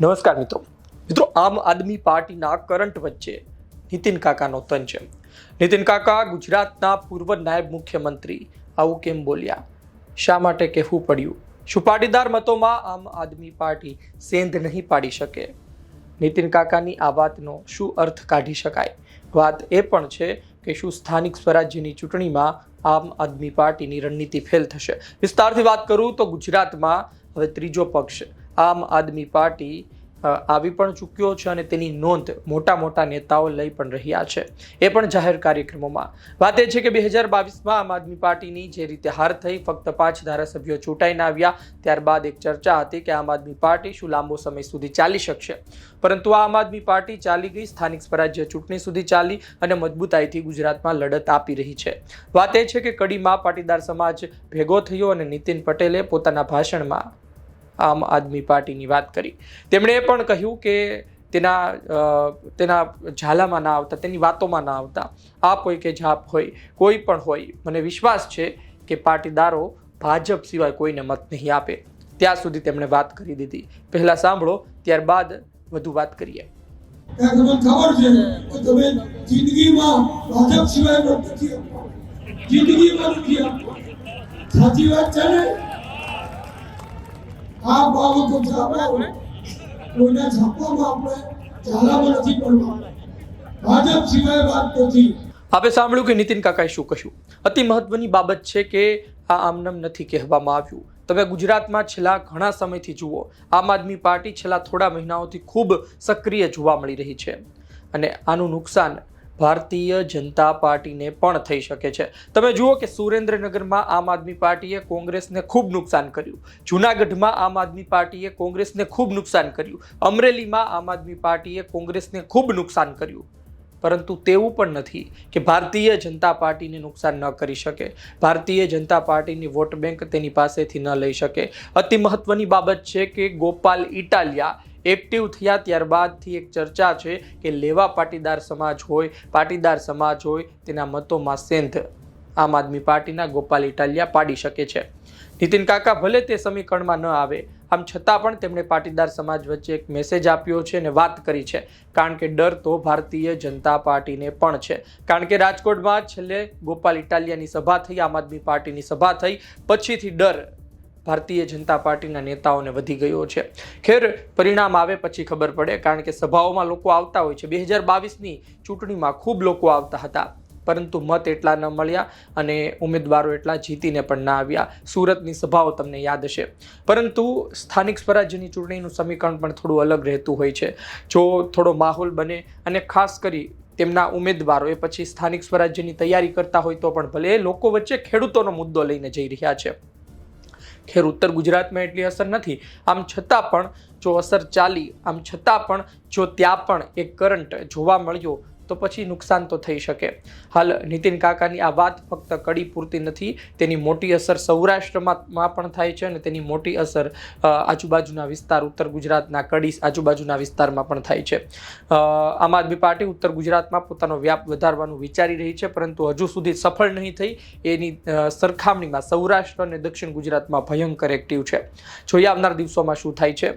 નમસ્કાર મિત્રો. મિત્રો, આમ આદમી પાર્ટીના કરંટ વચ્ચે નીતિન કાકાનો તન છે નીતિન કાકા, ગુજરાતના પૂર્વ નાયબ મુખ્યમંત્રી, આવું કેમ બોલ્યા? શા માટે કહેવું પડ્યું? શું પાટીદાર મતોમાં આમ આદમી પાર્ટી સેંધ નહીં પાડી શકે? નીતિન કાકાની આ વાતનો શું અર્થ કાઢી શકાય? વાત એ પણ છે કે શું સ્થાનિક સ્વરાજ્યની ચૂંટણીમાં આમ આદમી પાર્ટીની રણનીતિ ફેલ થશે? વિસ્તારથી વાત કરું તો ગુજરાતમાં હવે ત્રીજો પક્ષ આમ આદમી પાર્ટી આવી પણ ચૂક્યો છે અને તેની નોંધ મોટા મોટા નેતાઓ લઈ પણ રહ્યા છે. એ પણ જાહેર કાર્યક્રમોમાં. વાત એ છે કે બે હજાર બાવીસમાં આમ આદમી પાર્ટીની જે રીતે હાર થઈ, ફક્ત પાંચ ધારાસભ્યો ચૂંટાઈને આવ્યા. ત્યારબાદ એક ચર્ચા હતી કે આમ આદમી પાર્ટી શું લાંબો સમય સુધી ચાલી શકશે. પરંતુ આમ આદમી પાર્ટી ચાલી ગઈ, સ્થાનિક સ્વરાજ્ય ચૂંટણી સુધી ચાલી અને મજબૂતાઈથી ગુજરાતમાં લડત આપી રહી છે. વાત એ છે કે કડીમાં પાટીદાર સમાજ ભેગો થયો અને નીતિન પટેલે પોતાના ભાષણમાં આમ આદમી પાર્ટીની વાત કરી. તેમણે એ પણ કહ્યું કે તેના તેના ઝાલામાં ના આવતા, તેની વાતોમાં ના આવતા. આપ હોય કે જાપ હોય, કોઈ પણ હોય, મને વિશ્વાસ છે કે પાટીદારો ભાજપ સિવાય કોઈને મત નહીં આપે. ત્યાં સુધી તેમણે વાત કરી દીધી. પહેલા સાંભળો, ત્યારબાદ વધુ વાત કરીએ. જિંદગીમાં ભાજપ સિવાય જિંદગીમાં આ બાબતો છાપાઓ કોઈના છાપવામાં આપણે ઝાલામાં નથી પડવા ભાજપ સિવાય વાત નથી. આપણે સાંભળ્યું કે નીતિન કાકાએ શું કહ્યું? અતિ મહત્વની બાબત છે કે આ આમનામ નથી કહેવામાં આવ્યું. તમે ગુજરાતમાં છેલ્લા ઘણા સમયથી જુઓ, આમ આદમી પાર્ટી છેલ્લા થોડા મહિનાઓથી ખૂબ સક્રિય જોવા મળી રહી છે. અને આનું નુકસાન ભારતીય જનતા પાર્ટીને પણ થઈ શકે છે. તમે જુઓ કે સુરેન્દ્રનગરમાં આમ આદમી પાર્ટીએ કોંગ્રેસને ખૂબ નુકસાન કર્યું. જુનાગઢમાં આમ આદમી પાર્ટીએ કોંગ્રેસને ખૂબ નુકસાન કર્યું. અમરેલીમાં આમ આદમી પાર્ટીએ કોંગ્રેસને ખૂબ નુકસાન કર્યું. પરંતુ તેવું પણ નથી કે ભારતીય જનતા પાર્ટીને નુકસાન ન કરી શકે. ભારતીય જનતા પાર્ટીની વોટ બેંક તેની પાસેથી ન લઈ શકે. અતિ મહત્વની બાબત છે કે ગોપાલ ઇટાલિયા એક્ટિવ થયા ત્યારબાદથી એક ચર્ચા છે કે લેવા પાટીદાર સમાજ હોય, પાટીદાર સમાજ હોય, તેના મતોમાં સેંધ આમ આદમી પાર્ટીના ગોપાલ ઇટાલિયા પાડી શકે છે. નીતિન કાકા ભલે તે સમીકરણમાં ન આવે, આમ છતાં પણ તેમણે પાટીદાર સમાજ વચ્ચે એક મેસેજ આપ્યો છે અને વાત કરી છે. કારણ કે ડર તો ભારતીય જનતા પાર્ટીને પણ છે. કારણ કે રાજકોટમાં છેલ્લે ગોપાલ ઇટાલિયાની સભા થઈ, આમ આદમી પાર્ટીની સભા થઈ, પછીથી ડર ભારતીય જનતા પાર્ટીના નેતાઓને વધી ગયો છે. ખેર પરિણામ આવે પછી ખબર પડે કારણ કે સભાઓમાં લોકો આવતા હોય છે. બે હજાર બાવીસની ચૂંટણીમાં ખૂબ લોકો આવતા હતા. પરંતુ મત એટલા ન મળ્યા અને ઉમેદવારો એટલા જીતીને પણ ના આવ્યા. સુરતની સભાઓ તમને યાદ હશે. પરંતુ સ્થાનિક સ્વરાજ્યની ચૂંટણીનું સમીકરણ પણ થોડું અલગ રહેતું હોય છે. જો થોડો માહોલ બને અને ખાસ કરી તેમના ઉમેદવારો એ પછી સ્થાનિક સ્વરાજ્યની તૈયારી કરતા હોય તો પણ ભલે લોકો વચ્ચે ખેડૂતોનો મુદ્દો લઈને જઈ રહ્યા છે. ખેર ઉત્તર ગુજરાતમાં એટલી અસર નથી. આમ છતાં પણ જો અસર ચાલી, આમ છતાં પણ જો ત્યાં પણ એક કરંટ જોવા મળ્યો તો પછી નુકસાન તો થઈ શકે. હાલ નીતિન કાકાની આ વાત ફક્ત કડી પૂરતી નથી, તેની મોટી અસર સૌરાષ્ટ્રમાં પણ થાય છે અને તેની મોટી અસર આજુબાજુના વિસ્તાર ઉત્તર ગુજરાતના કડી આજુબાજુના વિસ્તારમાં પણ થાય છે. આમ આદમી પાર્ટી ઉત્તર ગુજરાતમાં પોતાનો વ્યાપ વધારવાનું વિચારી રહી છે, પરંતુ હજુ સુધી સફળ નહીં થઈ એની સરખામણીમાં સૌરાષ્ટ્ર અને દક્ષિણ ગુજરાતમાં ભયંકર એક્ટિવ છે. જોઈએ આવનાર દિવસોમાં શું થાય છે.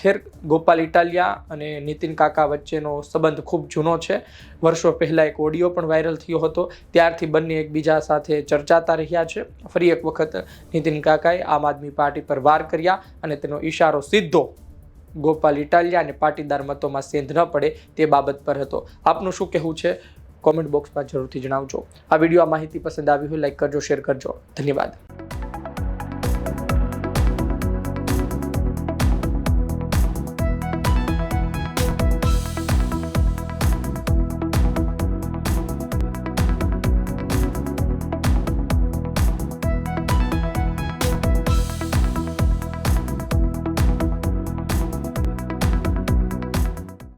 ખેર ગોપાલ ઇટાલિયા અને નીતિન કાકા વચ્ચેનો સંબંધ ખૂબ જૂનો છે. વર્ષો પહેલાં એક ઓડિયો પણ વાયરલ થયો હતો. ત્યારથી બંને એકબીજા સાથે ચર્ચાતા રહ્યા છે. ફરી એક વખત નીતિન કાકાએ આમ આદમી પાર્ટી પર વાર કર્યા અને તેનો ઇશારો સીધો ગોપાલ ઇટાલિયા અને પાટીદાર મતોમાં સેંધ ન પડે તે બાબત પર હતો. આપનું શું કહેવું છે? કોમેન્ટ બોક્સમાં જરૂરથી જણાવજો. આ વીડિયો આ માહિતી પસંદ આવી હોય, લાઈક કરજો, શેર કરજો. ધન્યવાદ.